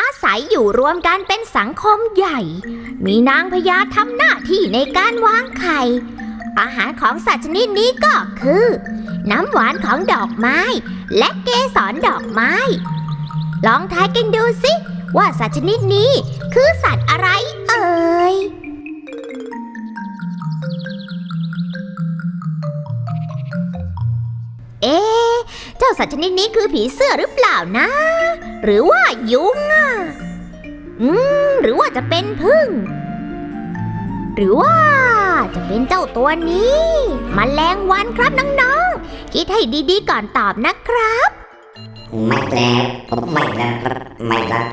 อาศัยอยู่รวมกันเป็นสังคมใหญ่ มีนางพญาทำหน้าที่ในการวางไข่ อาหารของสัตว์ชนิดนี้ก็คือ น้ำหวานของดอกไม้ และเกสรดอกไม้ ลองทายกันดูสิว่าสัตว์ชนิดนี้คือสัตว์อะไรเอ่ยเอ๊ะเจ้าสัตว์ชนิดนี้คือผีเสื้อหรือเปล่านะ หรือว่ายุงอะอืมหรือว่าจะเป็นพึ่ง หรือว่าจะเป็นเจ้าตัวนี้มแมลงวันครับน้องๆ คิดให้ดีๆก่อนตอบนะครับ ไม่แล้วผมไม่แล้วครับไม่แล้ว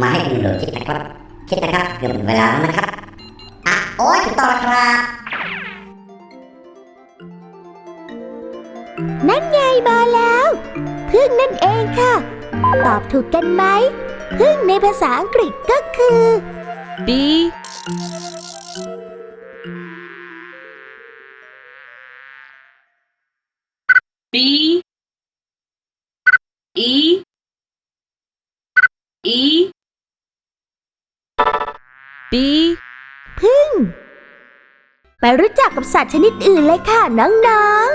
มาให้คุณโดดคิดนะครับ คิดนะครับเกือบหมดเวลาแล้วนะครับอะโอ้ยถูกต้องแล้วครับนั่นไงมาแล้ว พึ่งนั่นเองค่ะ ตอบถูกกันไหมพึ่งในภาษาอังกฤษก็คือ B B E E B พึ่ง ไปรู้จักกับสัตว์ชนิดอื่นเลยค่ะน้อง